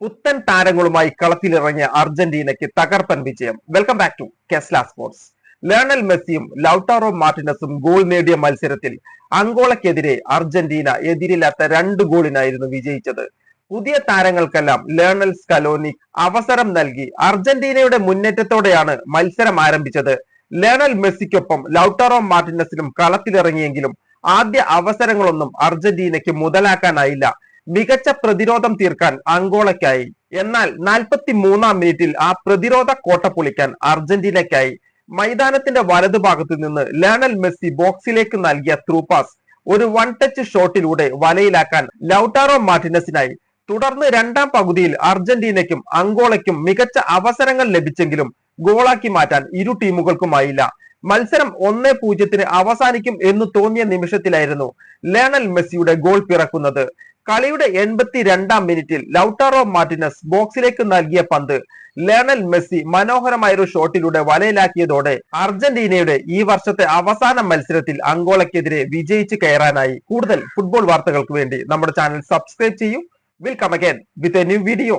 പുത്തൻ താരങ്ങളുമായി കളത്തിലിറങ്ങിയ അർജന്റീനയ്ക്ക് തകർപ്പൻ വിജയം. വെൽക്കം ബാക്ക് ടു കെസ്ല സ്പോർട്സ് ലേണൽ മെസ്സിയും ലൌട്ടാറോ മാർട്ടിനസും ഗോൾ നേടിയ മത്സരത്തിൽ അങ്കോളക്കെതിരെ അർജന്റീന എതിരില്ലാത്ത രണ്ട് ഗോളിനായിരുന്നു വിജയിച്ചത്. പുതിയ താരങ്ങൾക്കെല്ലാം ലേണൽ സ്കലോനി അവസരം നൽകി അർജന്റീനയുടെ മുന്നേറ്റത്തോടെയാണ് മത്സരം ആരംഭിച്ചത്. ലേണൽ മെസ്സിക്കൊപ്പം ലൌട്ടാറോ മാർട്ടിനസിനും കളത്തിലിറങ്ങിയെങ്കിലും ആദ്യ അവസരങ്ങളൊന്നും അർജന്റീനയ്ക്ക് മുതലാക്കാനായില്ല. മികച്ച പ്രതിരോധം തീർക്കാൻ അങ്കോളയ്ക്കായി. എന്നാൽ നാൽപ്പത്തി മൂന്നാം മിനിറ്റിൽ ആ പ്രതിരോധ കോട്ട പൊളിക്കാൻ അർജന്റീനയ്ക്കായി മൈതാനത്തിന്റെ വലതുഭാഗത്തു നിന്ന് ലേണൽ മെസ്സി ബോക്സിലേക്ക് നൽകിയ ത്രൂ പാസ് ഒരു വൺ ടച്ച് ഷോട്ടിലൂടെ വലയിലാക്കാൻ ലൌട്ടാറോ മാർട്ടിനസിനായി തുടർന്ന് രണ്ടാം പകുതിയിൽ അർജന്റീനയ്ക്കും അങ്കോളയ്ക്കും മികച്ച അവസരങ്ങൾ ലഭിച്ചെങ്കിലും ഗോളാക്കി മാറ്റാൻ ഇരു ടീമുകൾക്കുമായില്ല. മത്സരം ഒന്നേ പൂജ്യത്തിന് അവസാനിക്കും എന്ന് തോന്നിയ നിമിഷത്തിലായിരുന്നു ലേണൽ മെസ്സിയുടെ ഗോൾ പിറക്കുന്നത്. കളിയുടെ എൺപത്തി രണ്ടാം മിനിറ്റിൽ ലൌട്ടാറോ മാർട്ടിനസ് ബോക്സിലേക്ക് നൽകിയ പന്ത് ലേണൽ മെസ്സി മനോഹരമായ ഒരു ഷോട്ടിലൂടെ വലയിലാക്കിയതോടെ അർജന്റീനയുടെ ഈ വർഷത്തെ അവസാന മത്സരത്തിൽ അങ്കോളയ്ക്കെതിരെ വിജയിച്ച് കയറാനായി. കൂടുതൽ ഫുട്ബോൾ വാർത്തകൾക്ക് വേണ്ടി നമ്മുടെ ചാനൽ സബ്സ്ക്രൈബ് ചെയ്യൂ. Will come again with a new video